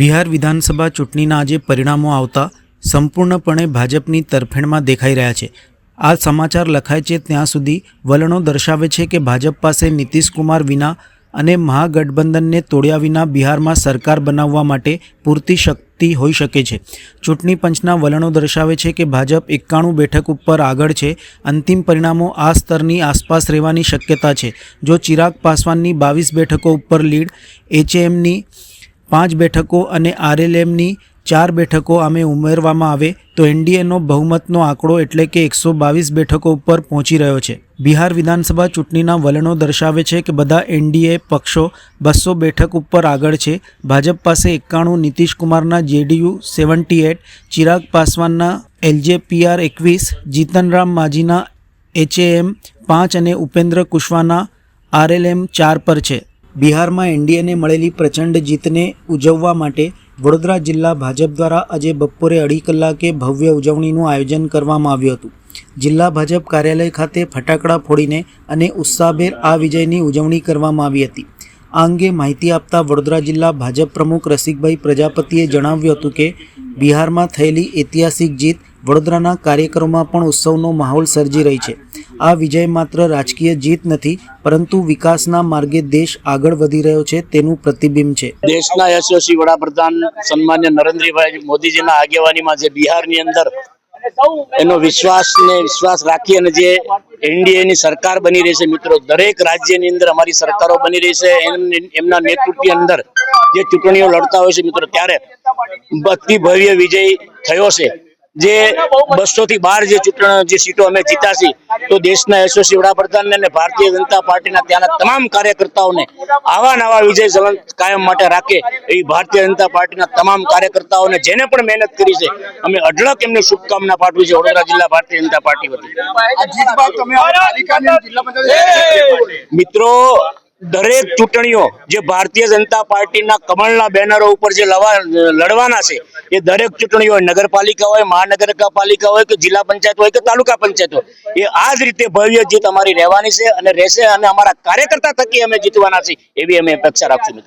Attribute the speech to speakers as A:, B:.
A: બિહાર વિધાનસભા ચૂંટણીના આજે પરિણામો આવતા સંપૂર્ણપણે ભાજપની તરફેણમાં દેખાઈ રહ્યા છે. આ સમાચાર લખાય છે, ત્યાં સુધી વલણો દર્શાવે છે કે ભાજપ પાસે નીતિશ કુમાર વિના અને મહાગઠબંધનને તોડ્યા વિના બિહારમાં સરકાર બનાવવા માટે પૂરતી શક્તિ હોઈ શકે છે. ચૂંટણી પંચના વલણો દર્શાવે છે કે ભાજપ એકાણું બેઠક ઉપર આગળ છે. અંતિમ પરિણામો આ સ્તરની આસપાસ રહેવાની શક્યતા છે. જો ચિરાગ પાસવાનની બાવીસ બેઠકો ઉપર લીડ, એચએમની પાંચ બેઠકો અને આરએલએમની ચાર બેઠકો આમે ઉમેરવામાં આવે તો એનડીએનો બહુમતનો આંકડો એટલે કે એકસો બાવીસ બેઠકો ઉપર પહોંચી રહ્યો છે. બિહાર વિધાનસભા ચૂંટણીના વલણો દર્શાવે છે કે બધા એનડીએ પક્ષો બસો બેઠક ઉપર આગળ છે. ભાજપ પાસે એકાણું કુમારના જેડીયુ સેવન્ટી એટ, ચિરાગ પાસવાનના એલજેપીઆર એકવીસ, જીતનરામ માજીના એચએએમ પાંચ અને ઉપેન્દ્ર કુશવાના આરએલએમ ચાર પર છે. બિહારમાં એનડીએને મળેલી પ્રચંડ જીતને ઉજવવા માટે વડોદરા જિલ્લા ભાજપ દ્વારા આજે બપોરે અઢી કલાકે ભવ્ય ઉજવણીનું આયોજન કરવામાં આવ્યું હતું. જિલ્લા ભાજપ કાર્યાલય ખાતે ફટાકડા ફોડીને અને ઉત્સાહભેર આ વિજયની ઉજવણી કરવામાં આવી હતી. આ અંગે માહિતી આપતા વડોદરા જિલ્લા ભાજપ પ્રમુખ રસિકભાઈ પ્રજાપતિએ જણાવ્યું હતું કે બિહારમાં થયેલી ઐતિહાસિક જીત વડોદરાના કાર્યક્રમમાં પણ ઉત્સવનો માહોલ સર્જી રહી છે. આ વિજય માત્ર રાજકીય જીત નથી, પરંતુ વિકાસના માર્ગે દેશ આગળ વધી રહ્યો છે તેનું પ્રતિબિંબ છે.
B: દેશના યશસ્વી વડાપ્રધાન સન્માન્ય નરેન્દ્રભાઈ મોદીજીના આગેવાનીમાં જે બિહારની અંદર એનો વિશ્વાસ ને વિશ્વાસ રાખી અને જે એનડીએ ની સરકાર બની રહી છે મિત્રો, દરેક રાજ્યની અંદર અમારી સરકારો બની રહી છે, એમ- એમના નેતૃત્વની અંદર જે ચૂંટણીઓ લડતા હોય છે મિત્રો, ત્યારે અતિ ભવ્ય વિજય થયો છે. જે બસો થી બાર જે ચૂંટણી જે સીટો અમે જીતાશી તો દેશના યશસ્વી વડાપ્રધાન અને ભારતીય જનતા પાર્ટીના ત્યાંના તમામ કાર્યકર્તાઓને આવા નવા વિજય ઝલંત કાયમ માટે રાખે એવી ભારતીય જનતા પાર્ટીના તમામ કાર્યકર્તાઓને જેને પણ મહેનત કરી છે અમે અઢળક એમને શુભકામના પાઠવી છે વડોદરા જિલ્લા ભારતીય જનતા પાર્ટી વતી. મિત્રો દરેક ચૂંટણીઓ જે ભારતીય જનતા પાર્ટીના કમળના બેનરો ઉપર જે લડવાના છે, એ દરેક ચૂંટણીઓ હોય, નગરપાલિકા હોય, મહાનગરપાલિકા હોય કે જિલ્લા પંચાયત હોય કે તાલુકા પંચાયત હોય, એ આ જ રીતે ભવ્ય જીત અમારી રહેવાની છે અને રહેશે અને અમારા કાર્યકર્તા થકી અમે જીતવાના છીએ, એવી અમે અપેક્ષા રાખશું